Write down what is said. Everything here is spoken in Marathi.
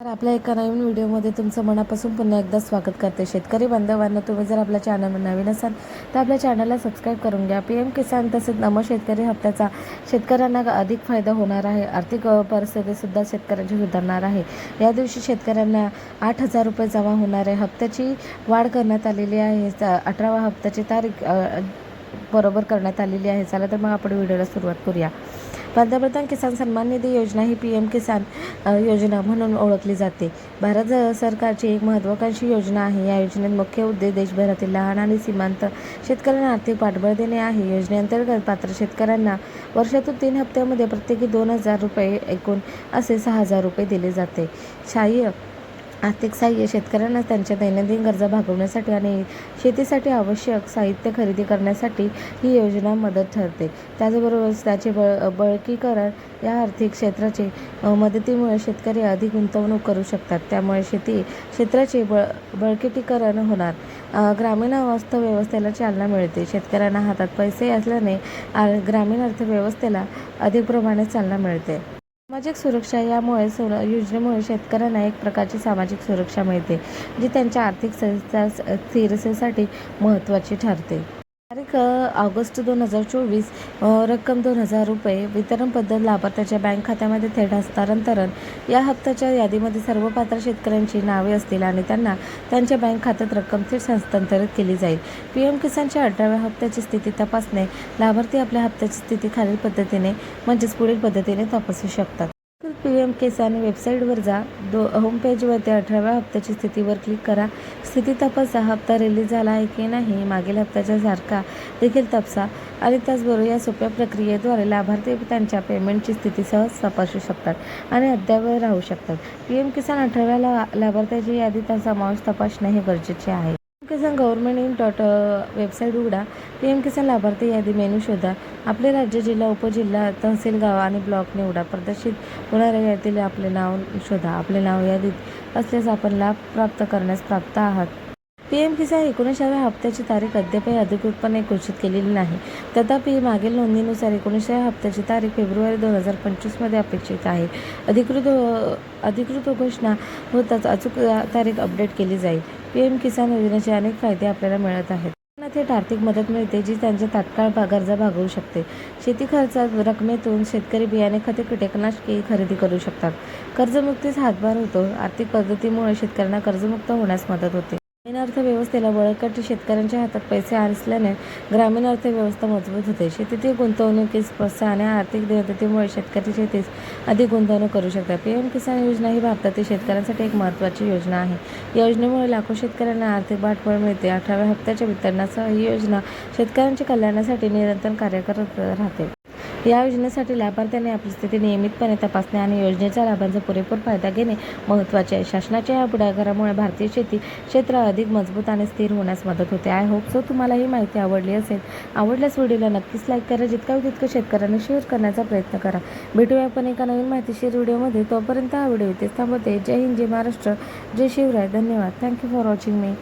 तर आपल्या एका नवीन व्हिडिओमध्ये तुमचं मनापासून पुन्हा एकदा स्वागत करते. शेतकरी बांधवांना तुम्ही जर आपल्या चॅनलवर नवीन असाल तर आपल्या चॅनलला सबस्क्राईब करून घ्या. पी एम किसान तसेच नम शेतकरी हप्त्याचा शेतकऱ्यांना अधिक फायदा होणार आहे. आर्थिक परिस्थितीसुद्धा शेतकऱ्यांची सुधारणार आहे. या दिवशी शेतकऱ्यांना आठ हजार रुपये जमा होणार आहे. हप्त्याची वाढ करण्यात आलेली आहे. अठरावा हप्त्याची तारीख बरोबर करण्यात आलेली आहे. चला तर मग आपण व्हिडिओला सुरुवात करूया. पंतप्रधान किसान सन्मान निधी योजना ही पी एम किसान योजना म्हणून ओळखली जाते. भारत सरकारची एक महत्त्वाकांक्षी योजना आहे. या योजनेत मुख्य उद्देश देशभरातील लहान आणि सीमांत शेतकऱ्यांना आर्थिक पाठबळ देणे आहे. योजनेअंतर्गत पात्र शेतकऱ्यांना वर्षातून तीन हप्त्यामध्ये प्रत्येकी दोन हजार रुपये एकूण असे सहा हजार रुपये दिले जाते. शाह्य आर्थिक सहाय्य शेतकऱ्यांना त्यांच्या दैनंदिन गरजा भागवण्यासाठी आणि शेतीसाठी आवश्यक साहित्य खरेदी करण्यासाठी ही योजना मदत ठरते. त्याचबरोबर त्याचे बळ बळकीकरण या आर्थिक क्षेत्राचे मदतीमुळे शेतकरी अधिक गुंतवणूक करू शकतात. त्यामुळे शेती क्षेत्राचे बळ बळकटीकरण होणार. ग्रामीण अर्थव्यवस्थेला चालना मिळते. शेतकऱ्यांना हातात पैसे असल्याने ग्रामीण अर्थव्यवस्थेला अधिक प्रमाणात चालना मिळते. सामाजिक सुरक्षा यामुळे सुर योजनेमुळे शेतकऱ्यांना एक प्रकारची सामाजिक सुरक्षा मिळते जी त्यांच्या आर्थिक स्थिरतेसाठी महत्त्वाची ठरते. तारीख ऑगस्ट दोन हजार चोवीस रक्कम दोन हजार रुपये वितरण पद्धत लाभार्थ्याच्या बँक खात्यामध्ये थेट हस्तांतरण. या हप्त्याच्या यादीमध्ये सर्व पात्र शेतकऱ्यांची नावे असतील आणि त्यांना त्यांच्या बँक खात्यात रक्कम थेट हस्तांतरित केली जाईल. पी एम किसानच्या अठराव्या हप्त्याची स्थिती तपासणे. लाभार्थी आपल्या हप्त्याची स्थिती खालील पद्धतीने म्हणजेच पुढील पद्धतीने तपासू शकतात. पी एम किसान वेबसाईटवर जा. दो होमपेजवरती अठराव्या हप्त्याची स्थितीवर क्लिक करा. स्थिती तपासा. हप्ता रिलीज झाला आहे की नाही? मागील हप्त्याच्या सारखा देखील तपासा. आणि त्याचबरोबर या सोप्या प्रक्रियेद्वारे लाभार्थी त्यांच्या पेमेंटची स्थिती सहज तपासू शकतात आणि अद्यावत राहू शकतात. पी एम किसान अठराव्या ला लाभार्थ्याची यादीचा समावेश तपासणे हे गरजेचे आहे. Kisan government in dot website उघडा. पी एम किसान लाभार्थी यादी मेनू शोधा. आपले राज्य जिल्हा उपजिल्हा तहसील गाव आणि ब्लॉक निवडा. प्रदर्शित होणाऱ्या यादीला आपले नाव शोधा. आपले नाव यादीत असल्यास आपण लाभ प्राप्त करण्यास प्राप्त आहात. पी एम किसान एकोणीसाव्या हप्त्याची तारीख अद्यापही अधिकृतपणे घोषित केलेली नाही. तथापि मागील नोंदणीनुसार एकोणीसाव्या हप्त्याची तारीख फेब्रुवारी दोन हजार पंचवीसमध्ये अपेक्षित आहे. अधिकृत अधिकृत घोषणा होताच अचूक तारीख अपडेट केली जाईल. पी एम किसान योजनेचे अनेक फायदे आपल्याला मिळत आहेत. त्यांना थेट आर्थिक मदत मिळते जी त्यांच्या तात्काळ भा- गरजा भागवू शकते. शेती खर्चात रकमेतून शेतकरी बियाणे खते कीटकनाशके खरेदी करू शकतात. कर्जमुक्तीस हातभार होतो. आर्थिक पद्धतीमुळे शेतकऱ्यांना कर्जमुक्त होण्यास मदत होते. ग्रामीण अर्थव्यवस्थेला बळकटी शेतकऱ्यांच्या हातात पैसे असल्याने ग्रामीण अर्थव्यवस्था मजबूत होते. शेतीतील गुंतवणुकीस प्रोत्साहन आणि आर्थिक मदतीमुळे शेतकरी शेतीस अधिक गुंतवणूक करू शकतात. पी एम किसान योजना ही भारतातील शेतकऱ्यांसाठी एक महत्त्वाची योजना आहे. या योजनेमुळे लाखो शेतकऱ्यांना आर्थिक पाठबळ मिळते. अठराव्या हप्त्याच्या वितरणासह ही योजना शेतकऱ्यांच्या कल्याणासाठी निरंतर कार्य करत राहते. या योजनेसाठी लाभार्थ्यांनी आपली स्थिती नियमितपणे तपासणे आणि योजनेच्या लाभांचा पुरेपूर फायदा घेणे महत्त्वाचे आहे. शासनाच्या या पुढाकारामुळे भारतीय शेती क्षेत्र अधिक मजबूत आणि स्थिर होण्यास मदत होते. आय होप सो तुम्हाला ही माहिती आवडली असेल. आवडल्यास व्हिडिओला नक्कीच लाईक करा. जितका होईल तितकं शेतकऱ्यांना शेअर करण्याचा प्रयत्न करा. भेटूया आपण एका नवीन माहितीशीर व्हिडिओमध्ये. तोपर्यंत हा व्हिडिओ इथेच थांबवते. जय हिंद जय महाराष्ट्र जय शिवराय. धन्यवाद. Thank you for watching me